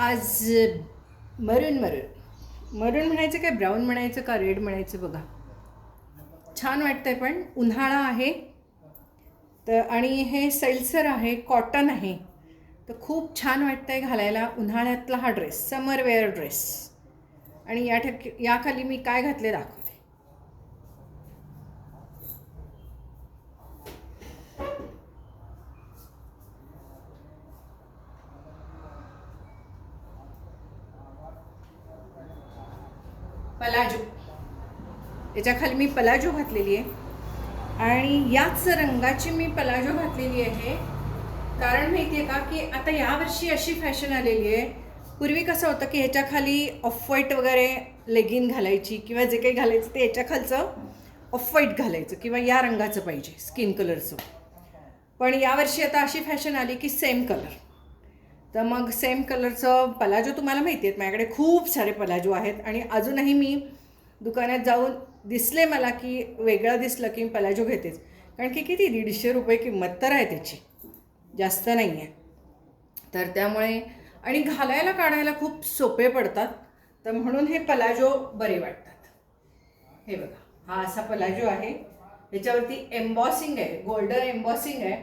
आज मरून मरून. मरून म्हणायचं काय ब्राऊन म्हणायचं का रेड म्हणायचं बघा. छान वाटतंय पण उन्हाळा आहे. तर आणि हे सैलसर आहे कॉटन आहे. तर खूप छान वाटतं आहे घालायला उन्हाळ्यातला हा ड्रेस समर वेअर ड्रेस. आणि या ठक याखाली मी काय घातले दाखव. पलाजो. याच्याखाली मी पलाजो घातलेली आहे. आणि याच रंगाची मी पलाजो घातलेली आहे. कारण माहिती आहे का की आता यावर्षी अशी फॅशन आलेली आहे. पूर्वी कसं होतं की ह्याच्या खाली ऑफ व्हाईट वगैरे लेगिन घालायची किंवा जे काही घालायचं ते याच्या खालचं ऑफ व्हाईट घालायचं किंवा या रंगाचं पाहिजे स्किन कलरचं पण यावर्षी आता अशी फॅशन आली की सेम कलर तर मग सेम कलरचं पलाजो तुम्हाला माहिती आहेत. माझ्याकडे खूप सारे पलाजो आहेत. आणि अजूनही मी दुकानात जाऊन दिसले मला की वेगळं दिसलं की मी पलाजो घेतेच. कारण की किती? दीडशे रुपये किंमत तर आहे त्याची. जास्त नाही आहे तर त्यामुळे आणि घालायला काढायला खूप सोपे पडतात. तर म्हणून हे पलाजो बरे वाटतात. हे बघा. हा असा पलाजो आहे. ह्याच्यावरती एम्बॉसिंग आहे. गोल्डन एम्बॉसिंग आहे.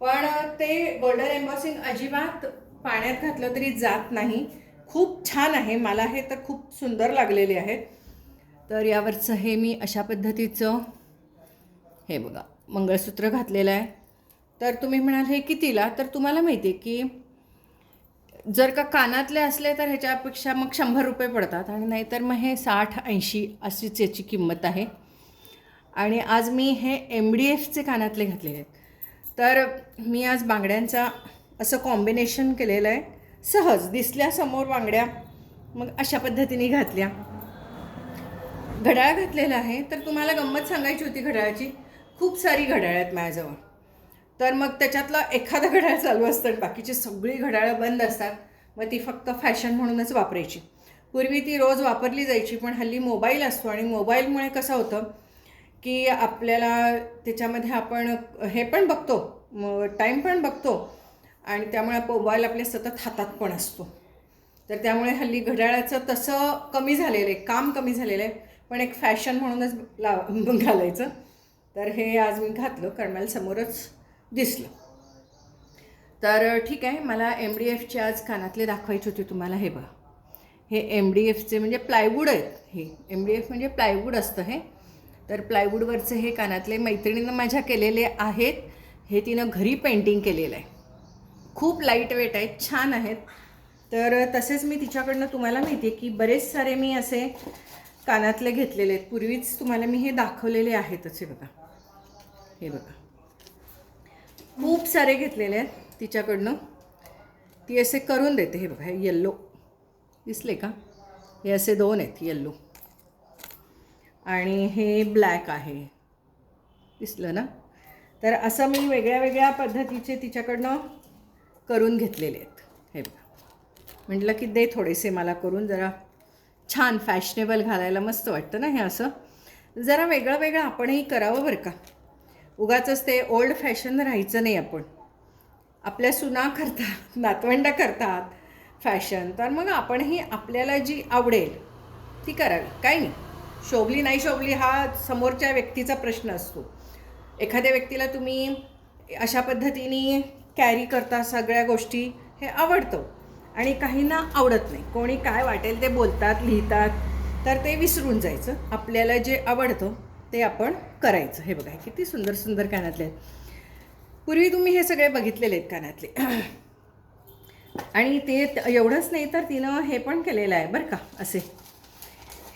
पण ते गोल्डन एम्बॉसिंग अजिबात पाण्यात घातलं तरी जात नाही. खूप छान आहे. मला हे तर खूप सुंदर लागलेले आहेत तर यावरचं हे मी अशा पद्धतीचं हे बघा मंगळसूत्र घातलेलं आहे. तर तुम्ही म्हणाल हे कितीला? तर तुम्हाला माहिती आहे की जर का कानातले असले तर ह्याच्यापेक्षा मग शंभर रुपये पडतात आणि नाहीतर मग हे साठ ऐंशी अशीच याची किंमत आहे. आणि आज मी हे एम डी एफचे कानातले घातलेले आहेत. तर मी आज बांगड्यांचा असं कॉम्बिनेशन केलेलं आहे. सहज दिसल्या समोर बांगड्या मग अशा पद्धतीने घातल्या. घड्याळ घातलेलं आहे तर तुम्हाला गंमत सांगायची होती घड्याळाची. खूप सारी घड्याळ आहेत माझ्याजवळ. तर मग त्याच्यातलं एखादं घड्याळ चालू असतं आणि बाकीची सगळी घड्याळं बंद असतात. मग ती फक्त फॅशन म्हणूनच वापरायची. पूर्वी ती रोज वापरली जायची पण हल्ली मोबाईल असतो आणि मोबाईलमुळे कसं होतं की आपल्याला त्याच्यामध्ये आपण हे पण बघतो टाईम पण बघतो. आणि त्यामुळे मोबाईल आपल्या सतत हातात पण असतो. तर त्यामुळे हल्ली घड्याळाचं तसं कमी झालेलं आहे काम कमी झालेलं आहे पण एक फॅशन म्हणूनच लाव घालायचं. तर हे आज मी घातलं कारण मला समोरच दिसलं. तर ठीक आहे मला एम डी एफचे आज कानातले दाखवायचे होते तुम्हाला हे बघा. हे एम डी एफचे म्हणजे प्लायवूड आहेत हे. एम डी एफ म्हणजे प्लायवूड असतं हे. तर प्लायवूडवरचे हे कानातले मैत्रिणीनं माझ्या केलेले आहेत. हे तिनं घरी पेंटिंग केलेलं आहे. खूप लाइट वेट आहेत छान आहेत. तर तसेच मी तिच्याकडनं तुम्हाला माहिती आहे की बरेच सारे मी असे कानातले घेतलेले आहेत. पूर्वीच तुम्हाला मी हे दाखवलेले आहेतच हे बघा. हे बघा. खूप सारे घेतलेले आहेत तिच्याकडनं. ती असे करून देते. हे बघा हे येल्लो दिसले का? हे असे दोन आहेत येल्लो आणि हे ब्लॅक आहे. दिसलं ना? तर असं मी वेगळ्या वेगळ्या पद्धतीचे तिच्याकडनं करून घेतलेले आहेत. हे बघा. म्हटलं की दे थोडेसे मला करून जरा छान फॅशनेबल घालायला मस्त वाटतं ना हे असं. जरा वेगळं वेगळं आपणही करावं बरं का. उगाच ते ओल्ड फॅशन राहायचं नाही आपण. आपल्या सुना करतात नातवंडा करतात फॅशन तर मग आपणही आपल्याला जी आवडेल ती करावी. काय नाही. शोभली नाही शोभली हा समोरच्या व्यक्तीचा प्रश्न असतो. एखाद्या व्यक्तीला तुम्ही अशा पद्धतीने कॅरी करता सगळ्या गोष्टी हे आवडतं. आणि काहींना आवडत नाही. कोणी काय वाटेल ते बोलतात लिहितात तर ते विसरून जायचं. आपल्याला जे आवडतं ते आपण करायचं. हे बघा किती सुंदर सुंदर कानातले आहेत. पूर्वी तुम्ही हे सगळे बघितलेले आहेत कानातले. आणि ते एवढंच नाही तर तिनं हे पण केलेलं आहे बरं का असे.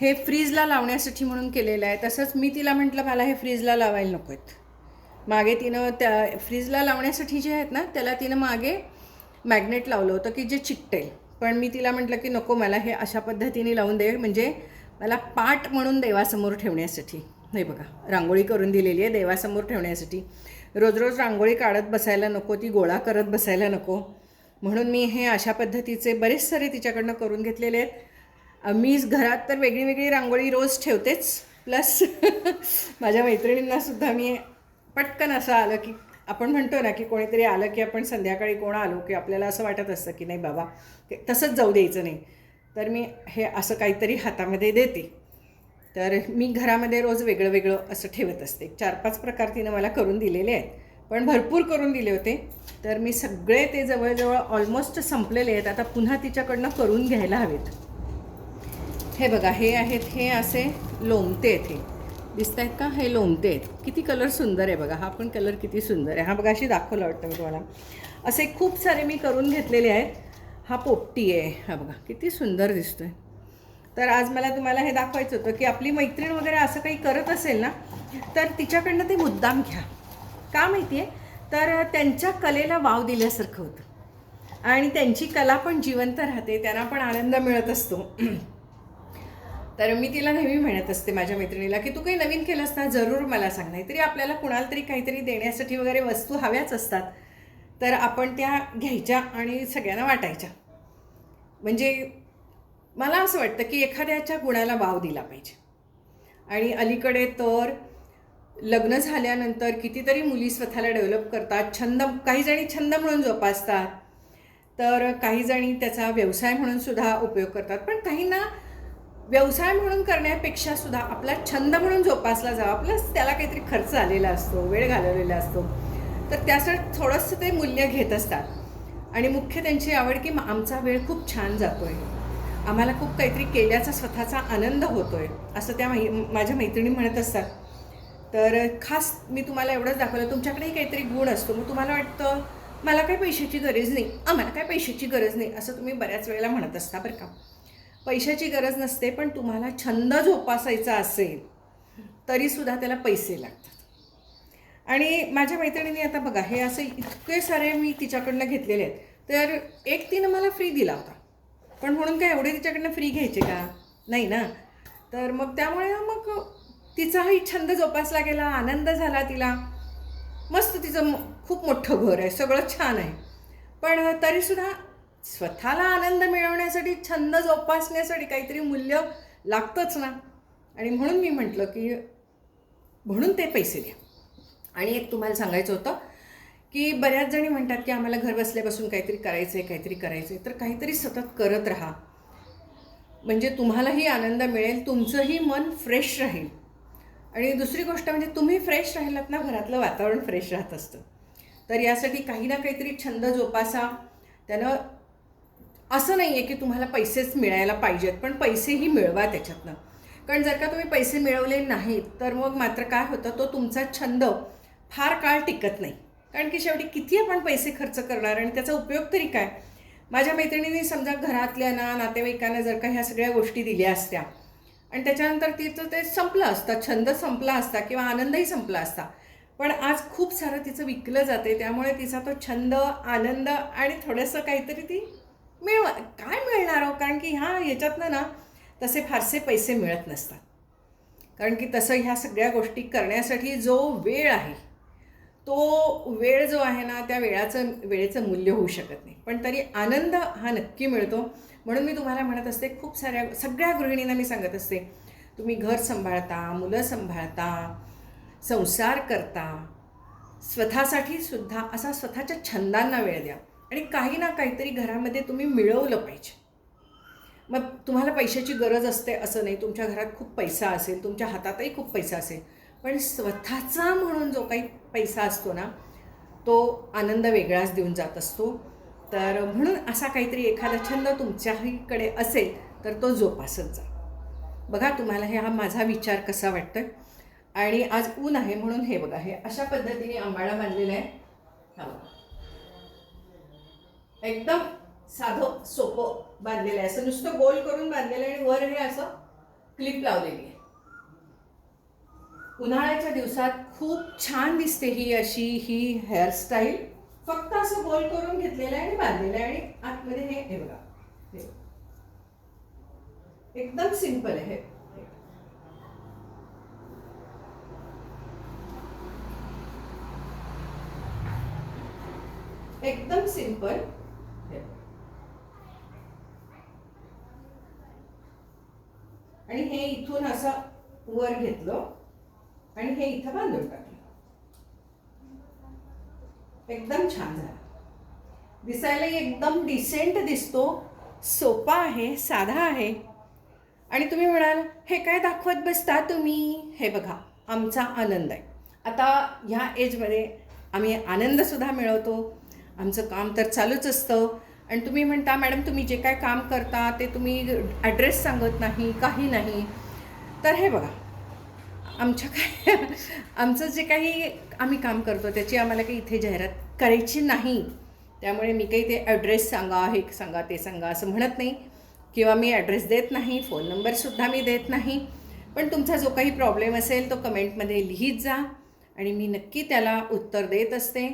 हे फ्रीजला लावण्यासाठी म्हणून केलेलं आहे. तसंच मी तिला म्हटलं मला हे फ्रीजला लावायला नको आहेत. मागे तिनं त्या फ्रीजला लावण्यासाठी जे आहेत ना त्याला तिनं मागे मॅग्नेट लावलं होतं की जे चिकटेल. पण मी तिला म्हटलं की नको मला हे अशा पद्धतीने लावून दे म्हणजे मला पाट म्हणून देवासमोर ठेवण्यासाठी. नाही बघा रांगोळी करून दिलेली आहे देवासमोर ठेवण्यासाठी. रोज रोज रांगोळी काढत बसायला नको ती गोळा करत बसायला नको. म्हणून मी हे अशा पद्धतीचे बरेच सारे तिच्याकडनं करून घेतलेले आहेत. मी घरात तर वेगळी वेगळी रांगोळी रोज ठेवतेच. प्लस माझ्या मैत्रिणींनासुद्धा मी पटकन असं आलं की आपण म्हणतो ना की कोणीतरी आलं की आपण संध्याकाळी कोण आलो की आपल्याला असं वाटत असतं की नाही बाबा ते तसंच जाऊ द्यायचं नाही. तर मी हे असं काहीतरी हातामध्ये देते. तर मी घरामध्ये रोज वेगळं वेगळं असं ठेवत असते. चार पाच प्रकार तिनं मला करून दिलेले आहेत. पण भरपूर करून दिले होते. तर मी सगळे ते जवळजवळ ऑलमोस्ट संपलेले आहेत. आता पुन्हा तिच्याकडनं करून घ्यायला हवेत. हे बघा हे आहेत हे असे लोमते आहेत हे दिसत आहेत का? हे लोमते आहेत किती कलर सुंदर आहे बघा. हा पण कलर किती सुंदर आहे. हा बघा अशी दाखवलं वाटतं मी तुम्हाला. असे खूप सारे मी करून घेतलेले आहेत. हा पोपटी आहे. हा बघा किती सुंदर दिसतो आहे तर आज मला तुम्हाला हे दाखवायचं होतं की आपली मैत्रीण वगैरे असं काही करत असेल ना तर तिच्याकडनं ते मुद्दाम घ्या. का माहिती आहे तर त्यांच्या कलेला वाव दिल्यासारखं होतं. आणि त्यांची कला पण जिवंत राहते. त्यांना पण आनंद मिळत असतो. तर मी तिला नेहमी म्हणत असते माझ्या मैत्रिणीला की तू काही नवीन केलंस ना जरूर मला सांग. नाही तरी आपल्याला कुणाला तरी काहीतरी देण्यासाठी वगैरे वस्तू हव्याच असतात. तर आपण त्या घ्यायच्या आणि सगळ्यांना वाटायच्या. म्हणजे मला असं वाटतं की एखाद्याच्या गुणाला वाव दिला पाहिजे. आणि अलीकडे तर लग्न झाल्यानंतर कितीतरी मुली स्वतःला डेव्हलप करतात छंद काही जणी छंद म्हणून जोपासतात. तर काही जणी त्याचा व्यवसाय म्हणून सुद्धा उपयोग करतात. पण काहींना व्यवसाय म्हणून करण्यापेक्षा सुद्धा आपला छंद म्हणून जोपासला जावा प्लस त्याला काहीतरी खर्च आलेला असतो वेळ घालवलेला असतो. तर त्यासाठी थोडंसं ते मूल्य घेत असतात. आणि मुख्य त्यांची आवड की आमचा वेळ खूप छान जातो आहे आम्हाला खूप काहीतरी केल्याचा स्वतःचा आनंद होतो आहे असं त्या मै माझ्या मैत्रिणी म्हणत असतात. तर खास मी तुम्हाला एवढंच दाखवलं तुमच्याकडेही काहीतरी गुण असतो. मग तुम्हाला वाटतं मला काही पैशाची गरज नाही. आम्हाला काय पैशाची गरज नाही असं तुम्ही बऱ्याच वेळेला म्हणत असता बरं का. पैशाची गरज नसते पण तुम्हाला छंद जोपासायचा असेल तरीसुद्धा त्याला पैसे लागतात. आणि माझ्या मैत्रिणीने आता बघा हे असे इतके सारे मी तिच्याकडनं घेतलेले आहेत तर एक तिनं मला फ्री दिला होता. पण म्हणून काय एवढे तिच्याकडनं फ्री घ्यायचे का? नाही ना? तर मग त्यामुळे मग तिचाही छंद जोपासला गेला आनंद झाला तिला. मस्त तिचं म- खूप मोठं घर आहे सगळं छान आहे. पण तरीसुद्धा स्वतःला आनंद मिळवण्यासाठी छंद जोपासण्यासाठी काहीतरी मूल्य लागतंच ना? आणि म्हणून मी म्हटलं की म्हणून ते पैसे द्या. आणि एक तुम्हाला सांगायचं होतं की बऱ्याच जणी म्हणतात की आम्हाला घर बसल्यापासून काहीतरी करायचं आहे काहीतरी करायचं आहे तर काहीतरी सतत करत राहा. म्हणजे तुम्हालाही आनंद मिळेल तुमचंही मन फ्रेश राहील. आणि दुसरी गोष्ट म्हणजे तुम्ही फ्रेश राहिलात ना घरातलं वातावरण फ्रेश राहत असतं. तर यासाठी काही ना काहीतरी छंद जोपासा. त्यानं असं नाही आहे की तुम्हाला पैसेच मिळायला पाहिजेत पण पैसेही मिळवा त्याच्यातनं. कारण जर का तुम्ही पैसे मिळवले नाहीत तर मग मात्र काय होतं तो तुमचा छंद फार काळ टिकत नाही. कारण की शेवटी किती आपण पैसे खर्च करणार आणि त्याचा उपयोग तरी काय? माझ्या मैत्रिणींनी समजा घरातल्यांना नातेवाईकांना जर का ह्या सगळ्या गोष्टी दिल्या असत्या आणि त्याच्यानंतर तिचं ते संपलं असतं छंद संपला असता किंवा आनंदही संपला असता पण आज खूप सारं तिचं विकलं जाते त्यामुळे तिचा तो छंद आनंद आणि थोडंसं काहीतरी ती मिळवा काय मिळणार हो? कारण की ह्या याच्यातनं ना तसे फारसे पैसे मिळत नसतात. कारण की तसं ह्या सगळ्या गोष्टी करण्यासाठी जो वेळ आहे तो वेळ जो आहे ना त्या वेळाचं वेळेचं मूल्य होऊ शकत नाही. पण तरी आनंद हा नक्की मिळतो. म्हणून मी तुम्हाला म्हणत असते खूप साऱ्या सगळ्या गृहिणींना मी सांगत असते तुम्ही घर सांभाळता मुलं सांभाळता संसार करता स्वतःसाठी सुद्धा असा स्वतःच्या छंदांना वेळ द्या. आणि काही ना काहीतरी घरामध्ये तुम्ही मिळवलं पाहिजे. मग तुम्हाला पैशाची गरज असते असं नाही. तुमच्या घरात खूप पैसा असेल तुमच्या हातातही खूप पैसा असेल. पण स्वतःचा म्हणून जो काही पैसा असतो ना तो आनंद वेगळाच देऊन जात असतो. तर म्हणून असा काहीतरी एखादा छंद तुमच्याहीकडे असेल तर तो जोपासत जा. बघा तुम्हाला हे हा माझा विचार कसा वाटतोय. आणि आज ऊन आहे म्हणून हे बघा हे अशा पद्धतीने आंबाळा बांधलेला आहे. हा बघा. एकदम साधं सोपं बांधलेलं आहे. असं नुसतं गोल करून बांधलेलं आहे आणि वर हे असं क्लिप लावलेली आहे. उन्हाळ्याच्या दिवसात खूप छान दिसते ही अशी ही हेअरस्टाईल फक्त असं गोल करून घेतलेलं आहे आणि बांधलेलं आहे आणि आतमध्ये हे हे बघा. हे. एकदम सिंपल आहे हे. एकदम सिंपल हे. आणि हे इथून असं वर घेतलं आणि हे इथं बांधून टाकलं. एकदम छान झालं. दिसायलाही एकदम डिसेंट दिसतो सोपा आहे साधा आहे. आणि तुम्ही म्हणाल हे काय दाखवत बसता तुम्ही? हे बघा आमचा आनंद आहे. आता ह्या एजमध्ये आम्ही आनंदसुद्धा मिळवतो. आमचं काम तर चालूच असतं. आणि तुम्ही म्हणता मॅडम तुम्ही जे काय काम करता ते तुम्ही ॲड्रेस सांगत नाही काही नाही. तर हे बघा आमच्या काय आमचं जे काही आम्ही काम करतो त्याची आम्हाला काही इथे जाहिरात करायची नाही. त्यामुळे मी काही ते ॲड्रेस सांगा हे सांगा ते सांगा असं म्हणत नाही. किंवा मी ॲड्रेस देत नाही फोन नंबरसुद्धा मी देत नाही. पण तुमचा जो काही प्रॉब्लेम असेल तो कमेंटमध्ये लिहित जा. आणि मी नक्की त्याला उत्तर देत असते.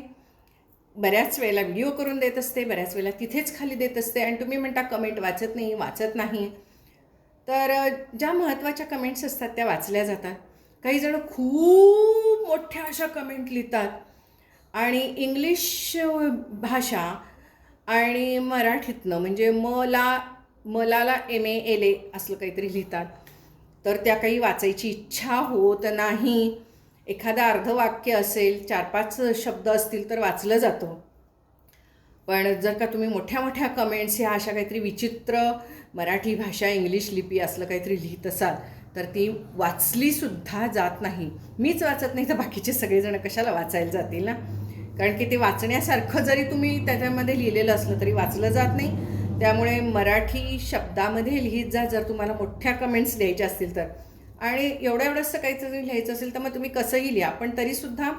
बऱ्याच वेळेला व्हिडिओ करून देत असते बऱ्याच वेळेला तिथेच खाली देत असते आणि तुम्ही म्हणता कमेंट वाचत नाही वाचत नाही. तर ज्या महत्त्वाच्या कमेंट्स असतात त्या वाचल्या जातात. काहीजणं खूप मोठ्या अशा कमेंट लिहितात. आणि इंग्लिश भाषा आणि मराठीतनं म्हणजे मला Malala M A L A असलं काहीतरी लिहितात. तर त्या काही वाचायची इच्छा होत नाही. एखादं अर्धवाक्य असेल चार पाच शब्द असतील तर वाचलं जातं. पण जर का तुम्ही मोठ्या मोठ्या कमेंट्स ह्या अशा काहीतरी विचित्र मराठी भाषा इंग्लिश लिपी असलं काहीतरी लिहित असाल तर ती वाचलीसुद्धा जात नाही. मीच वाचत नाही तर बाकीचे सगळेजण कशाला वाचायला जातील ना? कारण की ते वाचण्यासारखं जरी तुम्ही त्याच्यामध्ये लिहिलेलं असलं तरी वाचलं जात नाही. त्यामुळे मराठी शब्दामध्ये लिहित जा जर तुम्हाला मोठ्या कमेंट्स लिहायच्या असतील तर. आणि एवढं एवढंसं काहीतरी लिहायचं असेल तर मग तुम्ही कसंही लिहा. पण तरीसुद्धा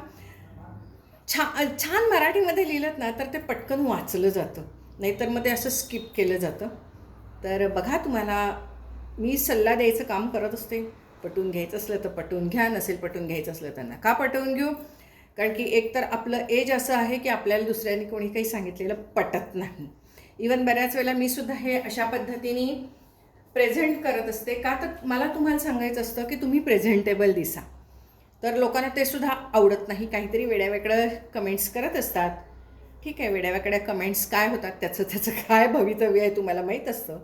छा छान मराठीमध्ये लिहिलं ना तर ते पटकन वाचलं जातं. नाहीतर मग ते असं स्किप केलं जातं. तर बघा तुम्हाला मी सल्ला द्यायचं काम करत असते. पटवून घ्यायचं असलं तर पटवून घ्या नसेल पटवून घ्यायचं असलं तर नका पटवून घेऊ. कारण की एक तर आपलं एज असं आहे की आपल्याला दुसऱ्यांनी कोणी काही सांगितलेलं पटत नाही. इवन बऱ्याच वेळेला मी सुद्धा हे अशा पद्धतीने प्रेझेंट करत असते. का तर मला तुम्हाला सांगायचं असतं की तुम्ही प्रेझेंटेबल दिसा. तर लोकांना ते सुद्धा आवडत नाही. काहीतरी वेड्यावेगळं कमेंट्स करत असतात. ठीक आहे वेड्यावेगळ्या कमेंट्स काय होतात? त्याचं त्याचं काय भवितव्य आहे तुम्हाला माहीत असतं.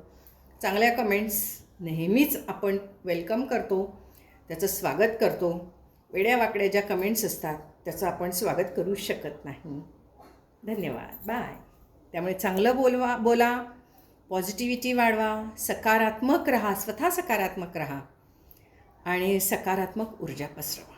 चांगल्या कमेंट्स नेहमीच आपण वेलकम करतो. त्याचं स्वागत करतो. वेड्यावाकड्या ज्या कमेंट्स असतात त्याचं आपण स्वागत करू शकत नाही. धन्यवाद. बाय त्यामुळे चांगलं बोलवा बोला. पॉझिटिव्हिटी वाढवा सकारात्मक राहा स्वतः सकारात्मक राहा आणि सकारात्मक ऊर्जा पसरवा.